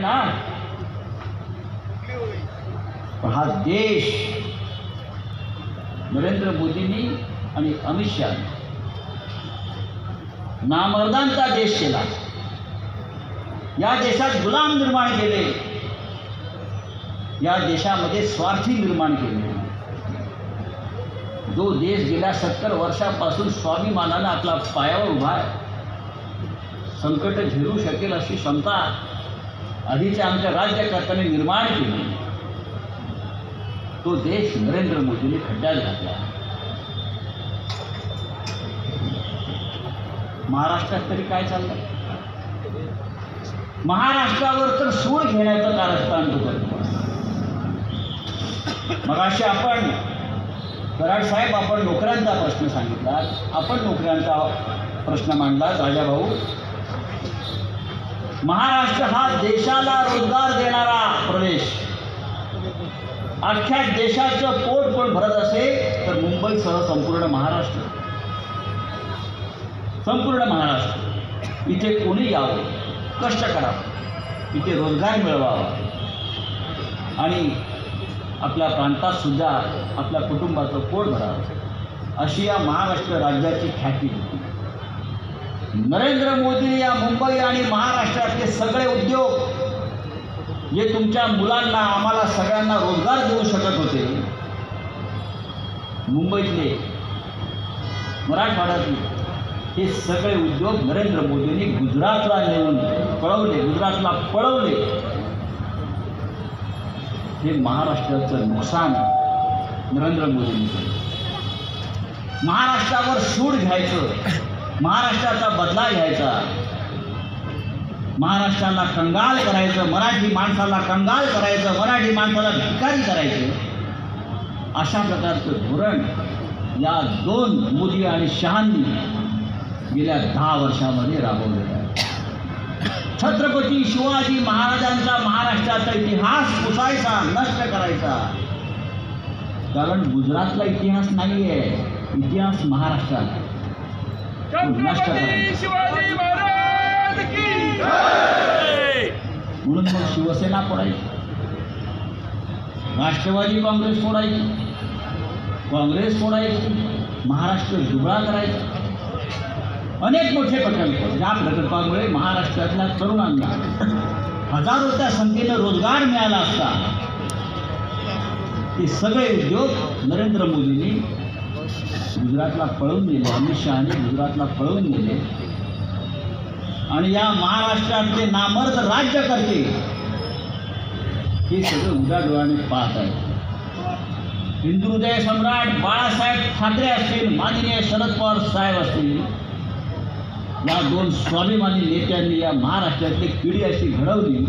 ना. हा देश नरेंद्र मोदींनी आणि अमित शहा नामर्दांचा देश केला. या देशात गुलाम निर्माण केले. या देशामध्ये स्वार्थी निर्माण केले. जो देश गेल्या सत्तर वर्षापासून स्वाभिमानानं आपला पायावर उभा आहे संकट झेरू शकेल अशी क्षमता आधीच्या आमच्या राज्यकर्त्याने निर्माण केली. तो देश नरेंद्र मोदींनी खड्ड्यात घातला. महाराष्ट्रात तरी काय चाललंय? महाराष्ट्रावर तर सूड घेण्याचं कारस्थान तो करतो मग असे आपण कराड साहेब आपण नोकऱ्यांचा प्रश्न सांगितला. आपण नोकऱ्यांचा प्रश्न मांडला राजाभाऊ. महाराष्ट्र हा देशाला रोजगार देणारा प्रदेश. अख्ख्या देशाचं पोट पण भरत असेल तर मुंबईसह संपूर्ण महाराष्ट्र. संपूर्ण महाराष्ट्र. इथे कोणी यावं? कष्ट करावं. इथे रोजगार मिळवावा. आणि आपल्या प्रांतात सुद्धा आपल्या कुटुंबाचं पोट भरावं. अशी या महाराष्ट्र राज्याची ख्याती होती. नरेंद्र मोदी या मुंबई आणि महाराष्ट्रातले सगळे उद्योग जे तुमच्या मुलांना आम्हाला सगळ्यांना रोजगार देऊ शकत होते मुंबईतले मराठवाड्यातले हे सगळे उद्योग नरेंद्र मोदींनी गुजरातला नेऊन पळवले गुजरातला पळवले. हे महाराष्ट्राचं नुकसान नरेंद्र मोदींनी केलं. महाराष्ट्रावर सूड घ्यायचं. महाराष्ट्राचा बदला घ्यायचा. महाराष्ट्राला कंगाल करायचं मराठी माणसाला कंगाल करायचं मराठी माणसाला भिकारी करायचं. अशा प्रकारचं धोरण या दोन मोदी आणि शहांनी गेल्या दहा वर्षामध्ये राबवलेलं आहे. छत्रपती शिवाजी महाराजांचा महाराष्ट्राचा इतिहास पुसायचा नष्ट करायचा. कारण गुजरातला इतिहास नाही आहे इतिहास महाराष्ट्रात नष्ट करायचा म्हणून मग शिवसेना फोडायची राष्ट्रवादी काँग्रेस फोडायची काँग्रेस फोडायची महाराष्ट्र दुबळा करायचा. अनेक मोठे प्रकल्प ज्या प्रकल्पामुळे महाराष्ट्रातल्या तरुणांना हजारोच्या संख्येनं रोजगार मिळाला असता. ते सगळे उद्योग नरेंद्र मोदींनी गुजरातला पळून गेले अमित शहाने गुजरातला पळून गेले आणि या महाराष्ट्रातले नामर्द राज्य करते हे सगळं उद्या डोळ्याने पाहत आहे हिंदू हृदय सम्राट बाळासाहेब ठाकरे असतील माननीय शरद पवार साहेब असतील या दोन स्वाभिमानी नेत्यांनी या महाराष्ट्रातली पिढी अशी घडवली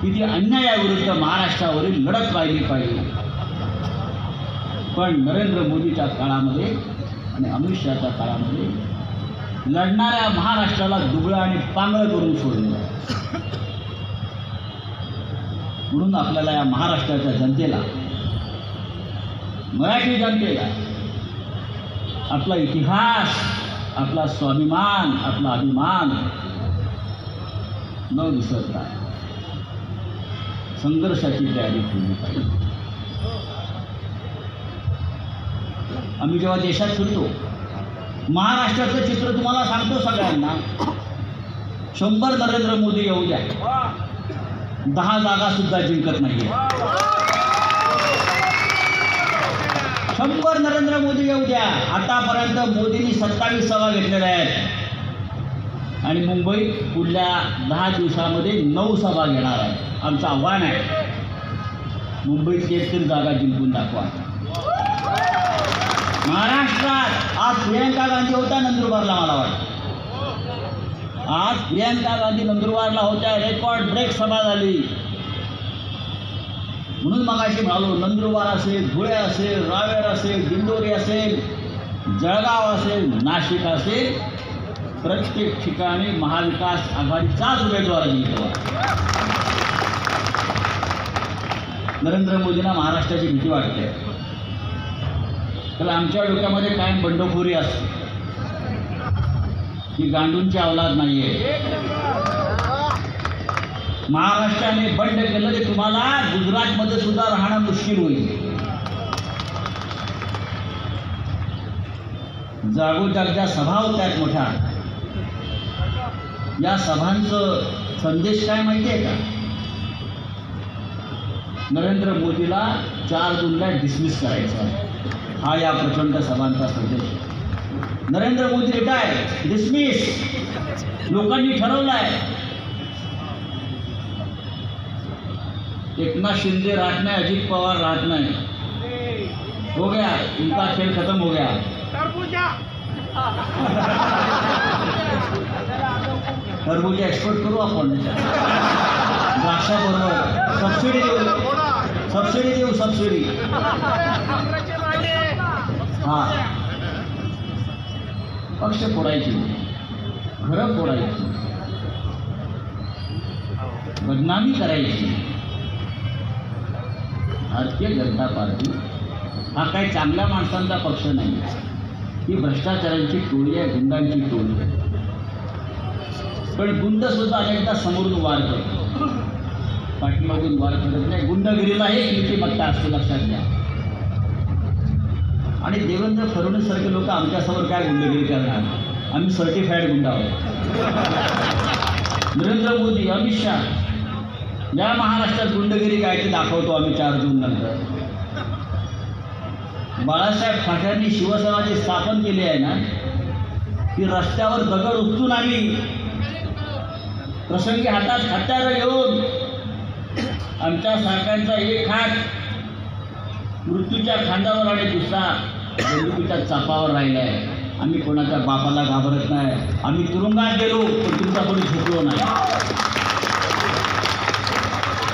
की ती अन्यायाविरुद्ध महाराष्ट्रावरील लढत राहिली पाहिजे. पण नरेंद्र मोदीच्या काळामध्ये आणि अमित शहाच्या काळामध्ये लढणाऱ्या महाराष्ट्राला दुबळं आणि पांगळं करून सोडलं. म्हणून आपल्याला या महाराष्ट्राच्या जनतेला मराठी जनतेला आपला इतिहास आपला स्वाभिमान आपला अभिमान न विसरता संघर्षाची तयारी केली पाहिजे. आम्ही जेव्हा देशात फिरतो महाराष्ट्राचं चित्र तुम्हाला सांगतो सगळ्यांना. शंभर नरेंद्र मोदी येऊ द्या. दहा जागा सुद्धा जिंकत नाहीये. शंभर नरेंद्र मोदी येऊ द्या. आतापर्यंत मोदींनी सत्तावीस सभा घेतलेल्या आहेत. आणि मुंबईत पुढल्या दहा दिवसामध्ये नऊ सभा घेणार आहे. आमचं आव्हान आहे. मुंबईत एक जागा जिंकून दाखवा. महाराष्ट्रात आज प्रियंका गांधी होत्या नंदुरबारला मला वाटतं. आज प्रियंका गांधी नंदुरबारला होत्या रेकॉर्ड ब्रेक सभा झाली. म्हणून मग अशी म्हणालो नंदुरबार असेल धुळे असेल रावेर असेल दिंडोरी असेल जळगाव असेल नाशिक असेल प्रत्येक ठिकाणी महाविकास आघाडीचाच उमेदवार जिंकला. नरेंद्र मोदींना महाराष्ट्राची भीती वाटते. तर आमच्या डोक्यामध्ये कायम बंडखोरी असते. की गांडूंची अवलाद नाही आहे महाराष्ट्राने बंड केलं की तुम्हाला गुजरातमध्ये सुद्धा राहणं मुश्किल होईल. जागोजागच्या सभा होत्यात मोठ्या. या सभांचं संदेश काय माहिती आहे का? नरेंद्र मोदीला चार जूनला डिसमिस करायचं आहे. हा या प्रचंड सभांचा संदेश. नरेंद्र मोदी रिटायर डिसमिस लोकांनी ठरवलं आहे एकनाथ शिंदे राहत नाही अजित पवार राहत नाही. हो गया उनका खेळ खत्म हो गया. टरबूज एक्सपोर्ट करू आपण. द्राक्षाबरोबर सबसिडी देऊ. सबसिडी देऊ सबसिडी हा. पक्ष फोडायची. घरं फोडायची. बदनामी करायची. भारतीय जनता पार्टी हा काही चांगल्या माणसांचा पक्ष नाही. ही भ्रष्टाचारांची टोळी आहे गुंडांची टोळी आहे. पण गुंड सुद्धा अनेकदा समोरून वार करतो पाठीमागून वार करत नाही. गुंडगिरीला एक नीतिमत्ता असते लक्षात घ्या. आणि देवेंद्र फडणवीससारखे लोक आमच्यासमोर काय गुंडगिरी करणार? आम्ही सर्टिफाईड गुंड आहोत नरेंद्र मोदी अमित शहा. या महाराष्ट्रात गुंडगिरी काय ते दाखवतो आम्ही चार जून नंतर. बाळासाहेब ठाकरेंनी शिवसेनाची स्थापन केली आहे ना की रस्त्यावर दगड उचलून आम्ही प्रसंगी हातात हत्यारं घेऊन आमच्या सरकारचा एक हात मृत्यूच्या खांद्यावर आणि दुसरा बंदुकीच्या चापावर राहिला आहे आम्ही कोणाच्या बापाला घाबरत नाही. आम्ही तुरुंगात गेलो पण तुमचा कोणी झुकलो नाही.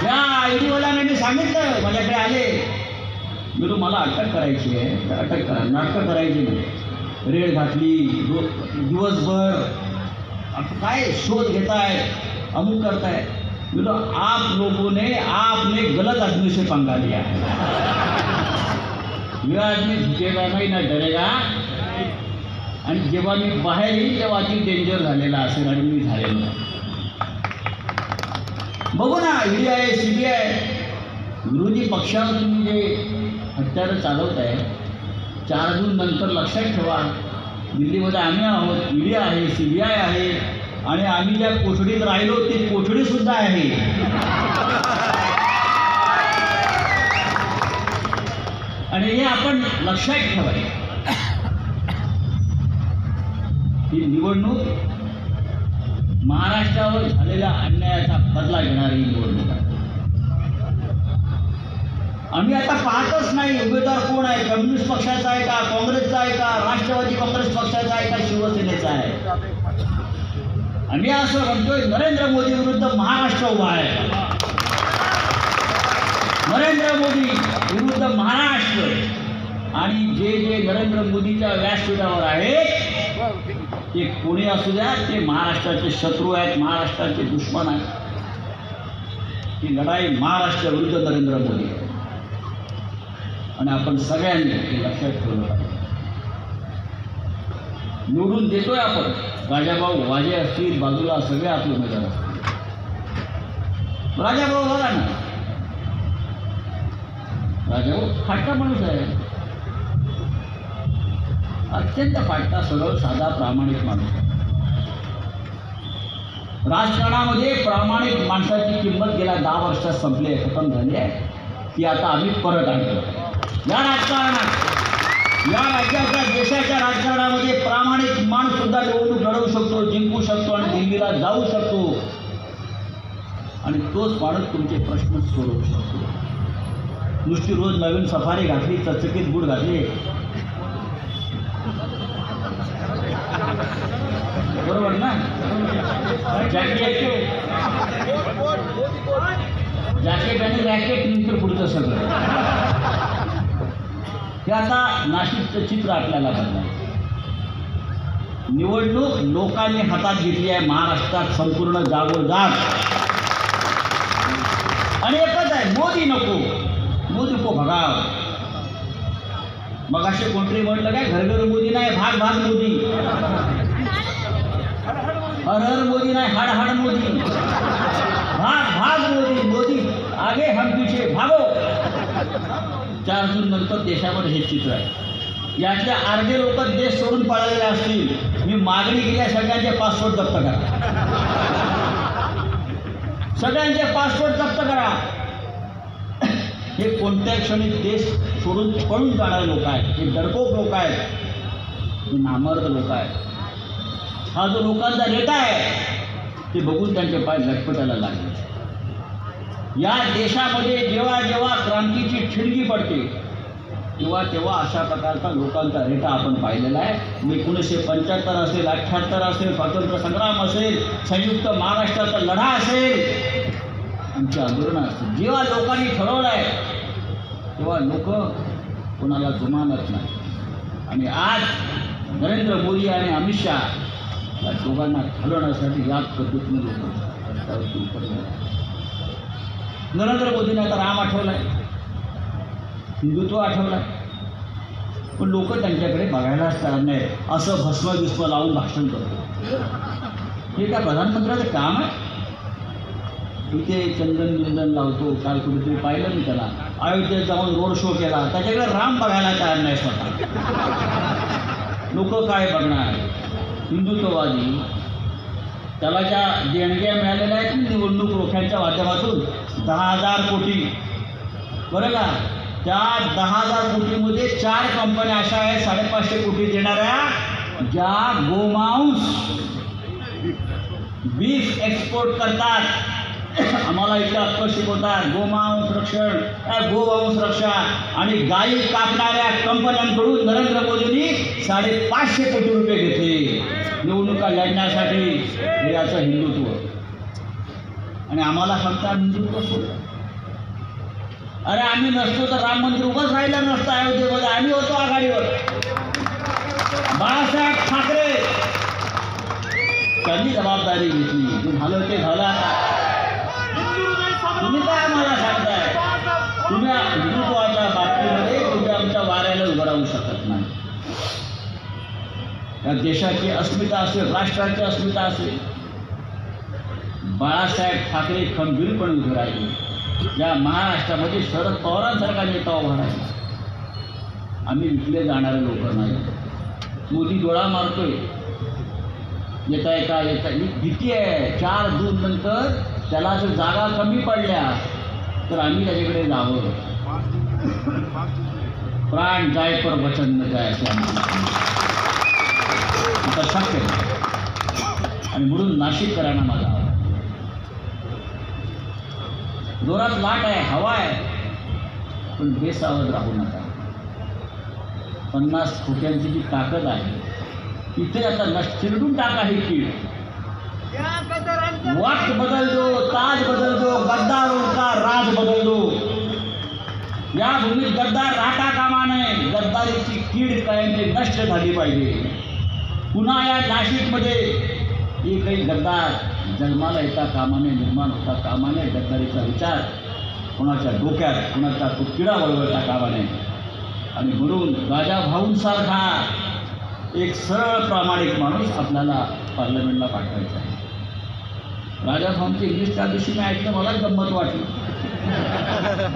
या ईडीवाल्याने मी सांगितलं माझ्याकडे आले. मी तो मला अटक करायची आहे. तर अटक करा. नाटकं करायची नाही. रेड घातली दिवसभर काय शोध घेताय? अमुक करताय. मी तो आप लोगों ने आपने गलत आदमी से पंगा लिया है आदमी झुकेगा नाही ना डरेगा आणि जेव्हा मी बाहेर येईल तेव्हा अति डेंजर झालेला असेल आणि मी झालेलो बघू ना ईडी आहे सी बी आय विरोधी पक्षावर तुम्ही जे हत्यारं चालवत आहे चार जून नंतर लक्षात ठेवा दिल्लीमध्ये आम्ही आहोत ईडी आहे सी बी आय आहे आणि आम्ही ज्या कोठडीत राहिलो ती कोठडीसुद्धा आहे. आणि हे आपण लक्षात ठेवायचं. ही निवडणूक महाराष्ट्रावर झालेल्या अन्यायाचा बदला घेणारी निवडणूक आहे. आम्ही आता पाहतच नाही उमेदवार कोण आहे कम्युनिस्ट पक्षाचा आहे का काँग्रेसचा आहे का राष्ट्रवादी काँग्रेस पक्षाचा आहे का शिवसेनेचा आहे. आम्ही असं म्हणतोय नरेंद्र मोदी विरुद्ध महाराष्ट्र उभा आहे. नरेंद्र मोदी विरुद्ध महाराष्ट्र आणि जे जे नरेंद्र मोदीच्या व्यासपीठावर आहेत ते कोणी असू द्या ते महाराष्ट्राचे शत्रू आहेत महाराष्ट्राचे दुश्मन आहेत. ही लढाई महाराष्ट्र विरुद्ध नरेंद्र मोदी. आहे. आणि आपण सगळ्यांनी हे लक्षात ठेवलं पाहिजे. निवडून देतोय आपण. राजाभाऊ वाजे असतील बाजूला सगळे आपले उमेदवार असतील. राजाभाऊ बघा ना. राजाभाऊ फाटका माणूस आहे. अत्यंत फाटका सरळ साधा प्रामाणिक माणूस आहे. राजकारणामध्ये प्रामाणिक माणसाची किंमत गेल्या दहा वर्षात संपली आहे खतम झाली आहे. ती आता आम्ही परत आणतो या राजकारणात या राज्याच्या देशाच्या राजकारणामध्ये प्रामाणिक माणूस सुद्धा निवडणूक लढवू शकतो जिंकू शकतो आणि दिल्लीला जाऊ शकतो. आणि तोच माणूस तुमचे प्रश्न सोडवू शकतो. नुसती रोज नवीन सफारी घातली चचकीत गुड घातले. बरोबर ना? जॅकेट जॅकेट आणि रॅकेट नंतर पुढचं सगळं. हे आता नाशिकचं चित्र आपल्याला बदलायचं निवडणूक लोकांनी हातात घेतली आहे महाराष्ट्रात संपूर्ण जागोजाग. आणि एकच आहे मोदी नको. मोदी को भगाव. मग असे कोणतरी म्हटलं काय घर घर मोदी नाही भाग भाग मोदी. हर हर मोदी नाही हाड हाड मोदी. भाग भाग मोदी मोदी आगे हम पीछे भागो. चार जून नंतर देशामध्ये हे चित्र आहे. यातल्या अर्धे लोक देश सोडून पळालेले असतील. मी मागणी केली सगळ्यांचे पासपोर्ट जप्त करा. सगळ्यांचे पासपोर्ट जप्त करा. हे कोणत्या क्षणी देश सोडून पळून जाणारे लोक आहेत? हे डरपोक लोक आहेत. हे नामर्द लोक आहेत. हा जो लोकांचा नेता आहे ते बघून त्यांचे पाय लटपटायला लागले. या देशामध्ये जेव्हा जेव्हा क्रांतीची ठिणगी पडते तेव्हा तेव्हा अशा प्रकारचा लोकांचा रेटा आपण पाहिलेला आहे. एकोणीसशे पंच्याहत्तर असेल अठ्ठ्याहत्तर असेल स्वातंत्र्य संग्राम असेल संयुक्त महाराष्ट्राचा लढा असेल आमची आंदोलनं असतील. जेव्हा लोकांनी ठरवलं आहे तेव्हा लोक कोणाला जुमानत नाही. आणि आज नरेंद्र मोदी आणि अमित शहा या दोघांना घालवण्यासाठी याच पद्धतीने लोक नरेंद्र मोदीने आता राम आठवलाय. हिंदुत्व आठवलाय. पण लोक त्यांच्याकडे बघायलाच तयार नाही असं भस्म विस्म लावून भाषण करतो हे काय प्रधानमंत्र्याचं काम आहे? तिथे चंदन बिंदन लावतो काल कुठेतरी पाहिलं मी त्याला. अयोध्येत जाऊन रोड शो केला. त्याच्याकडे राम बघायला तयार नाही स्वतः. लोक काय बघणार? हिंदुत्ववादी त्याला ज्या देणग्या मिळालेल्या आहेत निवडणूक रोख्यांच्या माध्यमातून दहा हजार कोटी. बरं का? त्या दहा हजार कोटीमध्ये चार कंपन्या अशा आहेत साडेपाचशे कोटी देणाऱ्या ज्या गोमांस बीफ एक्सपोर्ट करतात. आम्हाला इथे अक्क शिकवतात. गोमांस रक्षण काय गोवंश रक्षा. आणि गायी कापणाऱ्या कंपन्यांकडून नरेंद्र मोदींनी साडेपाचशे कोटी रुपये घेतले. निवडणुका लढण्यासाठी हे याचं हिंदुत्व. आणि आम्हाला सांगता हिंदुत्व सोडलं अरे आम्ही नसतो तर राम मंदिर उभंच राहिलं नसतं अयोध्येमध्ये. आम्ही होतो आघाडीवर. बाळासाहेब ठाकरे. त्यांनी जबाबदारी घेतली. झालं ते झालं आता. तुम्ही काय आम्हाला सांगताय? तुम्ही हिंदुत्वाच्या बाबतीमध्ये तुम्ही आमच्या वाऱ्याला उभं राहू शकत नाही. या देशाची अस्मिता असेल राष्ट्राची अस्मिता असेल. बाळासाहेब ठाकरे खंबीरपणे उभे राहिले. या महाराष्ट्रामध्ये शरद पवारांसारखा नेता उभा राहिला. आम्ही विकले जाणारे लोक नाही. मोदी डोळा मारतोय. येता येता येता ही भीती आहे. चार जून नंतर त्याला जर जागा कमी पडल्या तर आम्ही त्याच्याकडे जावं. प्राण जाय पर वचन न जाय आता शक्य आणि म्हणून नाशिक करायला माझा जोरात लाट आहे हवा आहे पण बेसावध राहू नका. पन्नास खोट्यांची जी ताकद आहे तिथे आता नष्ट चिरडून टाका ही कीड. वक्त बदल दो ताज बदल दो गद्दारों का राज बदल दो। या भूमीत गद्दार राहता कामा नये गद्दारीची कीड कायमची नष्ट झाली पाहिजे. पुन्हा या नाशिकमध्ये एकही गद्दार जन्माला येता कामाने निर्माण होता कामाने गद्दारीचा विचार कोणाच्या डोक्यात कोणाचा तो किडा वळवळता कामाने आणि म्हणून राजा भाऊंसारखा एक सरळ प्रामाणिक माणूस आपल्याला पार्लमेंटला पाठवायचा आहे. राजा भाऊंची इंग्लिश त्या दिवशी मी ऐकलं मलाच गंमत वाटली.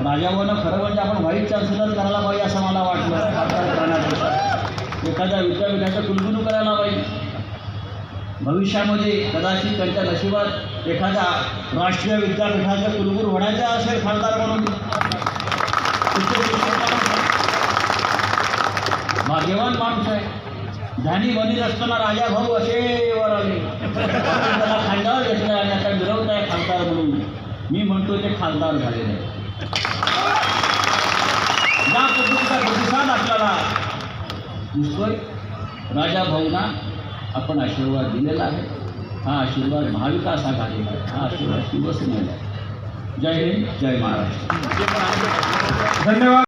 राजाभाऊनं खरं म्हणजे आपण व्हाईस चान्सलर करायला पाहिजे असं मला वाटलं. एखाद्या विद्यापीठाचं कुलगुरू करायला पाहिजे. भविष्यामध्ये कदाचित त्यांच्या नशिबात एखाद्या राष्ट्रीय विद्यापीठाचं कुलगुरू होण्याचं असेल खासदार म्हणून. भाग्यवान माणूस आहे. ध्यानी बनीत असताना राजा भाऊ असे वर आले. त्याला खासदार घेतलं आणि आता मिरवत आहे खासदार म्हणून. मी म्हणतो ते खासदार झालेले ज्या पद्धतीचा प्रतिसाद आपल्याला दिसतोय. राजा भाऊना आपण आशीर्वाद दिलेला आहे. हा आशीर्वाद महाविकास आघाडीला आहे. हा आशीर्वाद शिवसेनेला आहे. जय हिंद जय महाराष्ट्र. धन्यवाद.